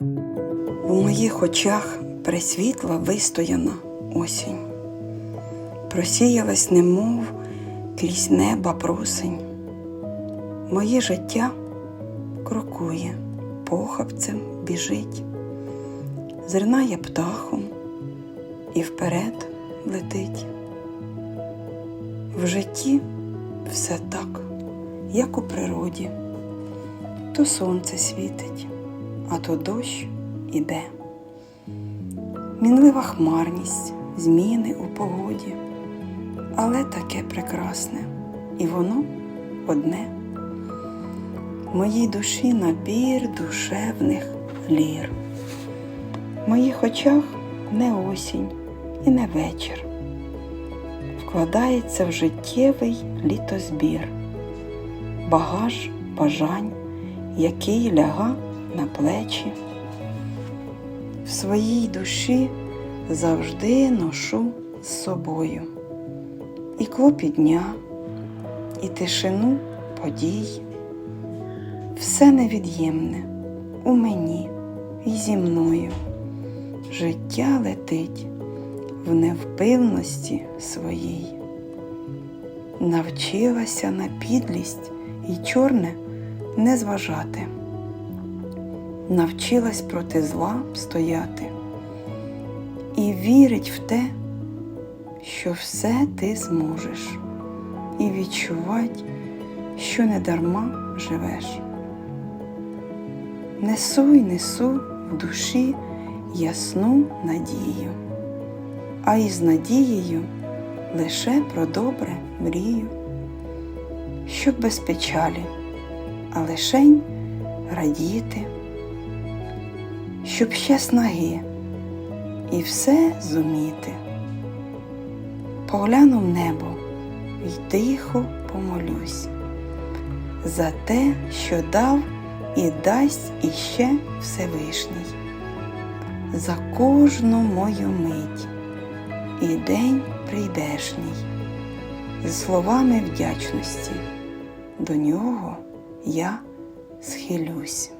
В моїх очах присвітла вистояна осінь, просіялась, немов крізь неба просень. Моє життя крокує, похабцем біжить, зернає птахом і вперед летить. В житті все так, як у природі, то сонце світить, а то дощ іде. Мінлива хмарність, зміни у погоді, але таке прекрасне, і воно одне. Моїй душі набір душевних лір. В моїх очах не осінь і не вечір. Вкладається в життєвий літозбір, багаж бажань, який ляга на плечі. В своїй душі завжди ношу з собою і клопіт дня, і тишину подій. Все невід'ємне у мені і зі мною. Життя летить в невпивності своїй. Навчилася на підлість і чорне не зважати навчилась проти зла стояти. І вірить в те, що все ти зможеш, і відчувати, що не дарма живеш. Несу й несу в душі ясну надію, а із надією лише про добре мрію, щоб без печалі, а лишень радіти щоб ще снаги і все зуміти. Погляну в небо й тихо помолюсь за те, що дав і дасть іще Всевишній, за кожну мою мить і день прийдешній, з словами вдячності до нього я схилюсь.